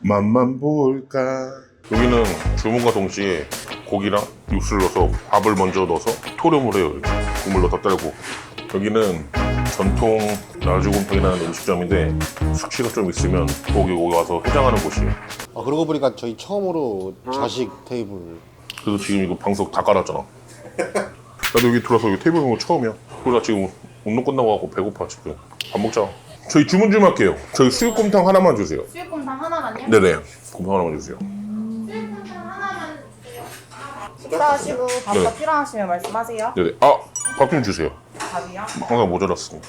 맛만 볼까? 여기는 주문과 동시에 고기랑 육수를 넣어서 밥을 먼저 넣어서 토렴을 해요 이렇게. 국물 넣다 떨고. 여기는 전통 나주곰탕이라는 음식점인데 숙취가 좀 있으면 거기 거기 와서 해장하는 곳이에요. 아 그러고 보니까 저희 처음으로 좌식 테이블. 그래서 지금 이거 방석 다 깔았잖아. 나도 여기 들어와서 여기 테이블 보는 거 처음이야. 그러다 지금 운동 끝나고 가고 배고파 지금. 밥 먹자 저희 주문 좀 할게요 저희 수육곰탕 하나만 주세요 수육곰탕 하나만요? 네네 곰탕 하나만 주세요 수육곰탕 하나만 주세요. 식사하시고 밥더 네. 필요하시면 말씀하세요. 네네 아 밥 좀 주세요 밥이요? 항상 모자랐으니까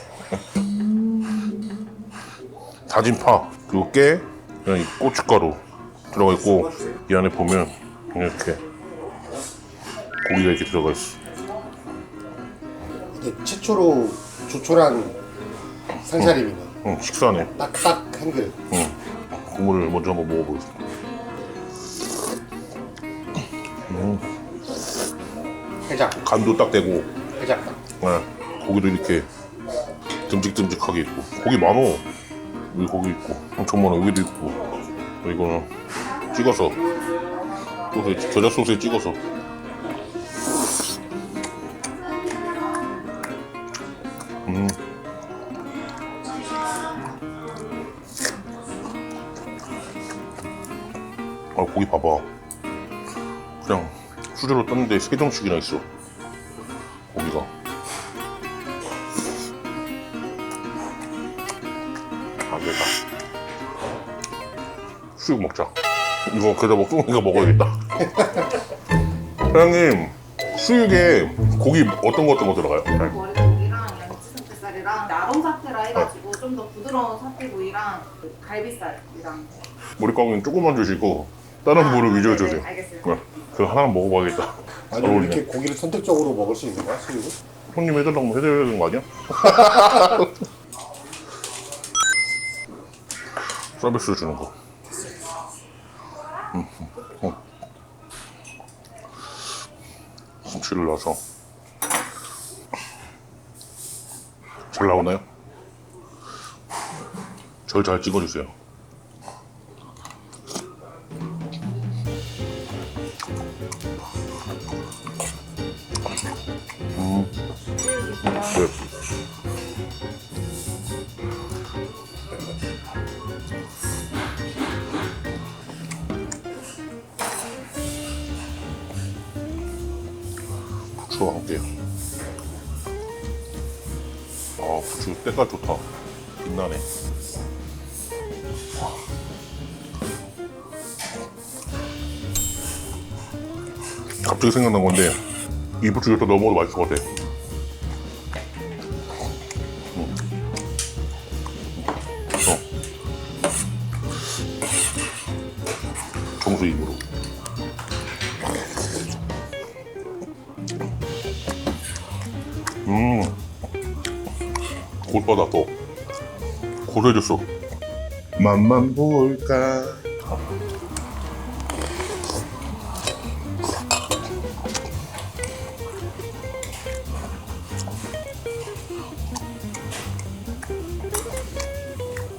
다진 파 그리고 깨 그냥 이 고춧가루 들어가 있고 이 안에 보면 이렇게 고기가 이렇게 들어가 있어 이게 최초로 조촐한 상차림이네 응 식사네 딱딱 한 그릇 응. 국물을 먼저 한번 먹어보겠습니다. 해장 간도 딱 되고, 해장 딱 네. 고기도 이렇게 듬직듬직하게 있고. 고기 많어. 여기 고기 있고, 엄청 많아. 여기도 있고. 이거는 찍어서, 소스에, 겨자 소스에 찍어서. 아, 고기 봐봐. 그냥 수저로 떴는데 세 점씩이나 있어. 고기가. 안 되다. 수육 먹자. 이거 그래도 먹으니까 먹어야겠다. 사장님, 수육에 고기 어떤 거 어떤 거 들어가요? 머리고기랑 양치 삼겹살이랑 나동 사태라 해가지고 좀 더 부드러운 사태구이랑 그 갈비살이랑 머리깡은 조금만 주시고 다른 부를 위주로 주세요. 알겠습니다. 네, 그거 하나만 먹어봐야겠다. 아니 잘왜 어울리네. 이렇게 고기를 선택적으로 먹을 수 있는 거야 수육을? 형님 해달라고 하면 해드려야 되는 거 아니야? 서비스 주는 거. 음, 음, 음. 김치를 넣어서 잘 나오나요? 절 잘 찍어주세요. 함께. 아, 부추 때깔 좋다. 빛나네. 와. 갑자기 생각난 건데, 이 부추가 또 너무 맛있을 것 같아. 어. 정수 입으로. 골바다 또. 고소해졌어. 맛만 볼까.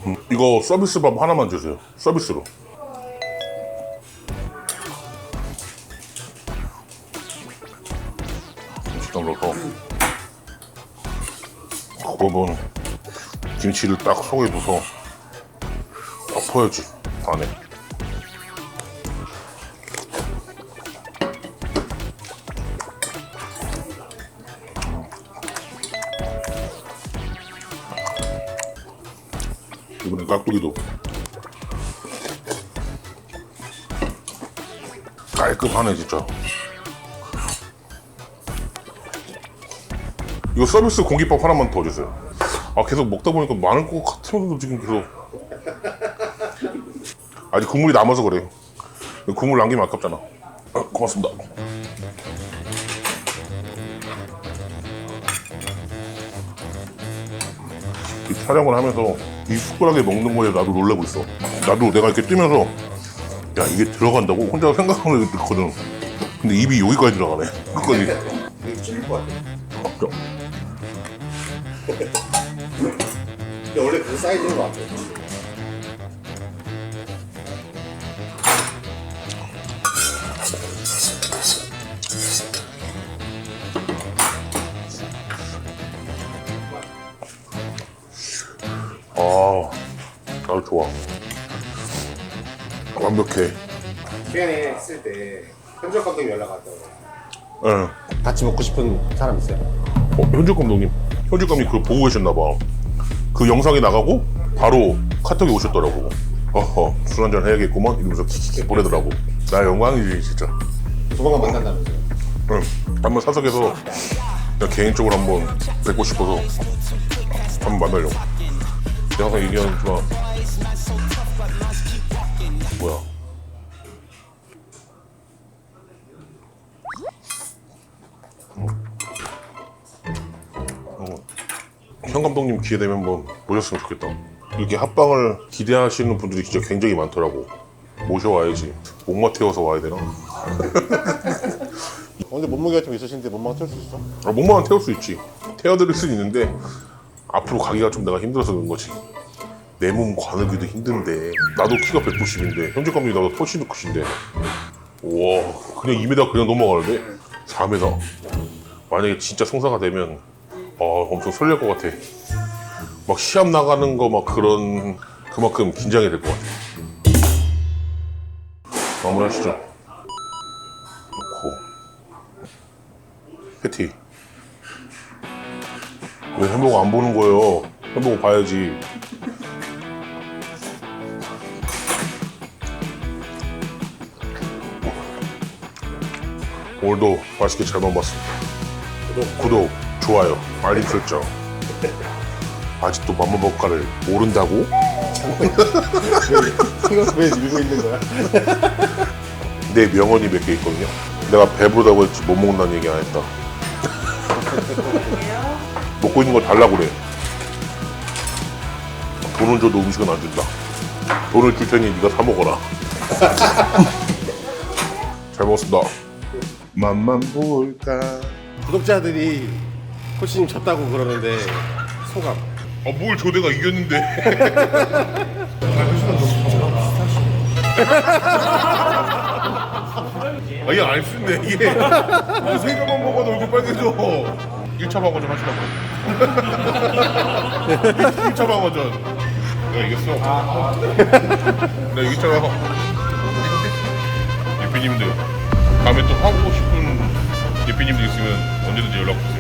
음, 이거 서비스 밥 하나만 주세요. 서비스로. 식당 넣어서 그러면 김치를 딱 속에 넣어서 덮어야지 안에. 이번엔 깍두기도 깔끔하네 진짜 이거 서비스 공깃밥 하나만 더 주세요 아 계속 먹다 보니까 많을 것 같으면서도 지금 계속 아직 국물이 남아서 그래 국물 남기면 아깝잖아 아, 고맙습니다 이 촬영을 하면서 이 숟가락에 먹는 거에 나도 놀라고 있어. 나도 내가 이렇게 뜨면서 야 이게 들어간다고 혼자 생각하는 게 있거든. 근데 입이 여기까지 들어가네. 끝까지. 찔릴 것 같아 어, 근데 원래 그 사이즈인 것 같아요. 아, 좋아. 완벽해. 최근에 했을 때 현적 감독이 연락 왔다고. 예. 같이 먹고 싶은 사람 있어요? 어, 현주 감독님. 현직 감독님 그걸 보고 계셨나 봐. 그 영상이 나가고 바로 카톡이 오셨더라고. 어허, 술 한잔 해야겠구먼? 이러면서 보내더라고. 나 영광이지, 진짜. 조만간 만난다면서요? 응. 한번 사석에서 개인적으로 한번 뵙고 싶어서 한번 만나려고. 내가 항상 얘기하지만 현 감독님 기회 되면 한번 모셨으면 좋겠다. 이렇게 합방을 기대하시는 분들이 진짜 굉장히 많더라고. 모셔와야지. 목마 태워서 와야 되나? 어, 근데 몸무게가 좀 있으신데 몸무게 태울 수 있어? 아, 목마는 태울 수 있지. 태워드릴 수는 있는데 앞으로 가기가 좀 내가 힘들어서 그런 거지. 내 몸 과느기도 힘든데 나도 키가 190인데 현재 감독이 나도 훨씬 더 크신데 와 그냥 2m 그냥 넘어가는데 4m 만약에 진짜 성사가 되면 아 엄청 설렐 것 같아 막 시합 나가는 거 막 그런 그만큼 긴장이 될 것 같아 마무리하시죠 놓고 패티 왜 햄버거 안 보는 거예요? 햄버거 봐야지. 오늘도 맛있게 잘 먹어봤습니다. 구독, 구독, 좋아요, 알림 설정. 아직도 맘마버가를 모른다고? 이거 왜 밀고 있는 거야? 내 명언이 몇 개 있거든요. 내가 배부르다고 했지 못 먹는다는 얘기 안 했다. 먹고 있는 거 달라고 그래. 돈을 줘도 음식은 안 준다. 돈을 줄 테니 네가 사 먹어라. 잘 먹었습니다. 맛만 볼까? 구독자들이 코치님 졌다고 그러는데 소감 아, 뭘저 내가 이겼는데. 아, 이게 안 쓴데, 이게. 아, 세 개만 먹어도 얼굴 빨개져. 1차 방어전 하시라고. 1차 방어전. 내가 이겼어. 내가 이겼잖아. 예삐님들. 다음에 또 하고 싶은 예삐님들 있으면 언제든지 연락 주세요.